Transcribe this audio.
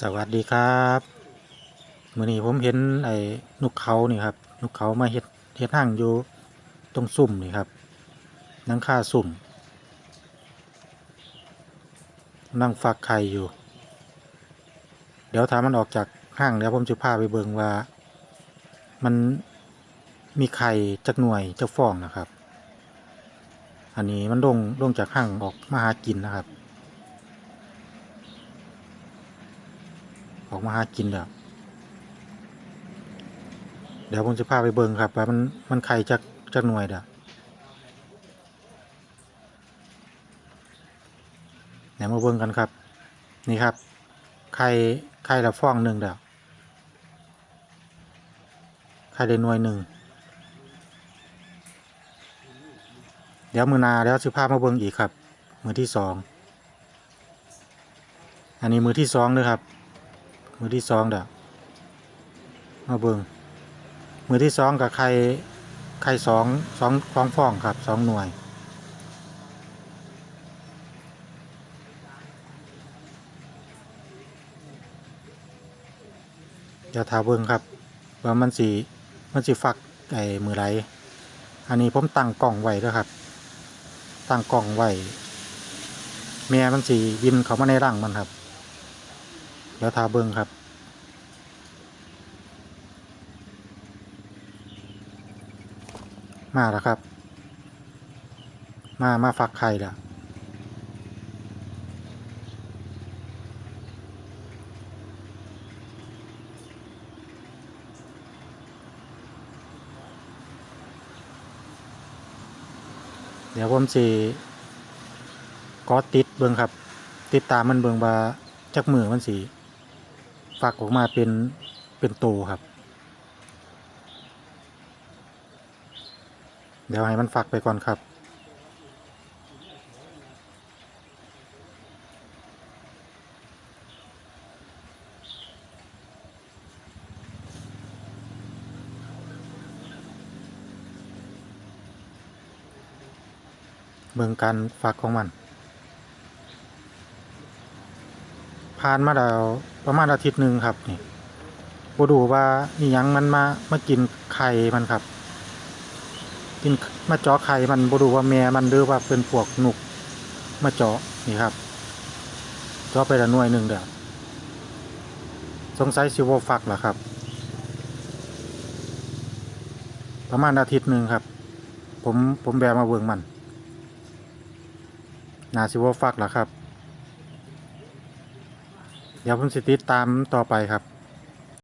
สวัสดีครับมื่อนี้ผมเห็นไอ้นกเขานี่ครับนกเขามาเฮ็ดเฮ็ดห้างอยู่ตรงซุ่มนี่ครับนังค่าซุ่มนั่งฟักไข่อยู่ เดี๋ยวถามมันออกจากห้างเดี๋ยวผมจะพาไปเบิงว่า มันมีไข่จักหน่วยจักฟองนะครับ อันนี้มันลงลงจากห้างออกมาหากินนะครับ ออกมาหากินแล้วเดี๋ยวผมจะพาไปเบิ่งครับว่ามันมันไข่จากจากหน่วยเด้อเดี๋ยวมาเบิ่งกันครับ นี่ครับ ไข่ไข่ละฟองหนึ่งเด้อไข่ได้หน่วยหนึ่งเดี๋ยวมือนาเดี๋ยวสิพามาเบิ่งอีกครับ มือที่สอง อันนี้มือที่สองเลยครับ มือที่สองเด้อมาเบิงมือที่สองกับไข่ไข่สองสองฟองฟองครับสองหน่วยเดี๋ยวทาเบิงครับ ว่ามันสีมันสีฟักไอ้มือไรอันนี้ผมตั้งกล่องไว้ด้วยครับ ตั้งกล่องไว้แม่มันสียินเขามาในร่างมันครับ เดี๋ยวทาเบิงครับ มาแล้วครับ มา มาฝักไข่แล้วเดี๋ยวผมสิก็ติดเบิงครับ ติดตามมันเบิงว่าจักมือมันสี ฝักออกมาเป็นเป็นโตครับ เดี๋ยวให้มันฝักไปก่อนครับ เบิ่งการฝักของมัน ผ่านมาแล้วประมาณอาทิตย์หนึ่งครับนี่บดูว่านี่ยังมันมามากินไข่มันครับ กินมาเจาะไข่มันบ่รู้ว่าแม่มันหรือว่าเป็นพวกหนุกมาเจาะนี่ครับเจาะไปละหน่วยหนึ่งเด้อสงสัยสิบ่ฟักล่ะครับ ประมาณอาทิตย์หนึ่งครับ ผมผมแบมาเบิ่งมันนาสิบ่ฟักล่ะครับ เดี๋ยวผมสิติดตามต่อไปครับ